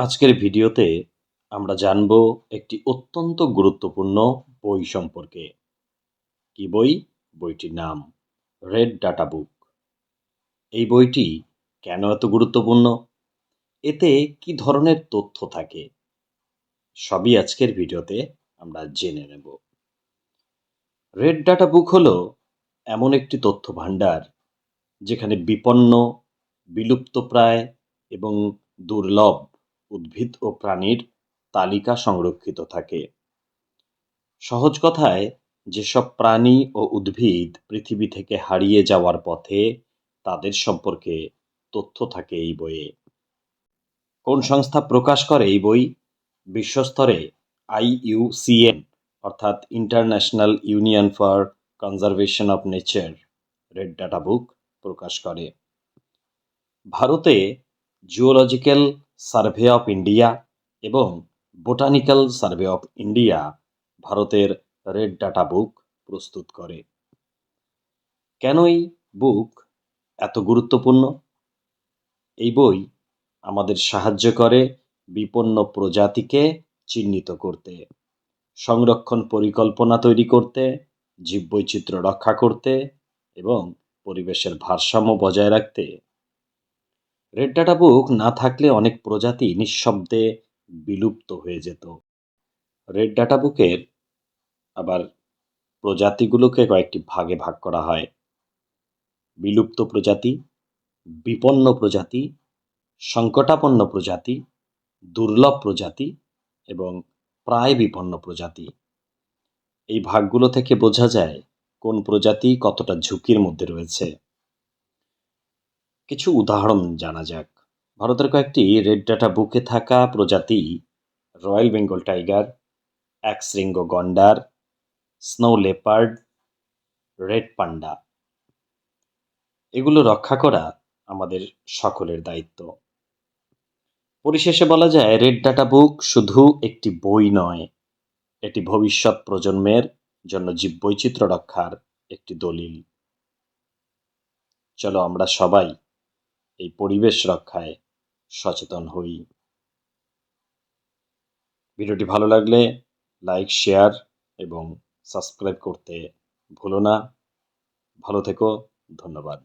আজকের ভিডিওতে আমরা জানব একটি অত্যন্ত গুরুত্বপূর্ণ বই সম্পর্কে। কি বই? বইটির নাম রেড ডাটা বুক এই বইটি কেন এত গুরুত্বপূর্ণ? এতে কি ধরনের তথ্য থাকে? সবই আজকের ভিডিওতে আমরা জেনে নেব। রেড ডাটা বুক হলো এমন একটি তথ্য ভাণ্ডার যেখানে বিপন্ন, বিলুপ্তপ্রায় এবং দুর্লভ উদ্ভিদ ও প্রাণীর তালিকা সংরক্ষিত থাকে। সহজ কথায়, যেসব প্রাণী ও উদ্ভিদ পৃথিবী থেকে হারিয়ে যাওয়ার পথে তাদের সম্পর্কে তথ্য থাকে এই বইয়ে। কোন সংস্থা প্রকাশ করে এই বই? বিশ্বস্তরে আইইউসিএন, অর্থাৎ International Union for Conservation of Nature, red data book, প্রকাশ করে। ভারতে জুওলজিক্যাল সার্ভে অফ ইন্ডিয়া এবং বোটানিক্যাল সার্ভে অফ ইন্ডিয়া ভারতের রেড ডাটা বুক প্রস্তুত করে। কেন এই বুক এত গুরুত্বপূর্ণ? এই বই আমাদের সাহায্য করে বিপন্ন প্রজাতিকে চিহ্নিত করতে, সংরক্ষণ পরিকল্পনা তৈরি করতে, জীববৈচিত্র্য রক্ষা করতে এবং পরিবেশের ভারসাম্য বজায় রাখতে। রেড ডাটা বুক না থাকলে অনেক প্রজাতি নিঃশব্দে বিলুপ্ত হয়ে যেত। রেড ডাটা বুকের আবার প্রজাতিগুলোকে কয়েকটি ভাগে ভাগ করা হয়। বিলুপ্ত প্রজাতি, বিপন্ন প্রজাতি, সংকটাপন্ন প্রজাতি, দুর্লভ প্রজাতি এবং প্রায় বিপন্ন প্রজাতি। এই ভাগগুলো থেকে বোঝা যায় কোন প্রজাতি কতটা ঝুঁকির মধ্যে রয়েছে। কিছু উদাহরণ জানা যাক। ভারতের কয়েকটি রেড ডাটা বুকে থাকা প্রজাতি, রয়্যাল বেঙ্গল টাইগার একশৃঙ্গ গন্ডার, স্নো লেপার্ড, রেড পান্ডা। এগুলো রক্ষা করা আমাদের সকলের দায়িত্ব। পরিশেষে বলা যায়, রেড ডাটা বুক শুধু একটি বই নয়, এটি ভবিষ্যৎ প্রজন্মের জন্য জীববৈচিত্র্য রক্ষার একটি দলিল। চলো আমরা সবাই এই পরিবেশ রক্ষায় সচেতন হই। ভিডিওটি ভালো লাগলে লাইক, শেয়ার এবং সাবস্ক্রাইব করতে ভুলো না। ভালো থেকো, ধন্যবাদ।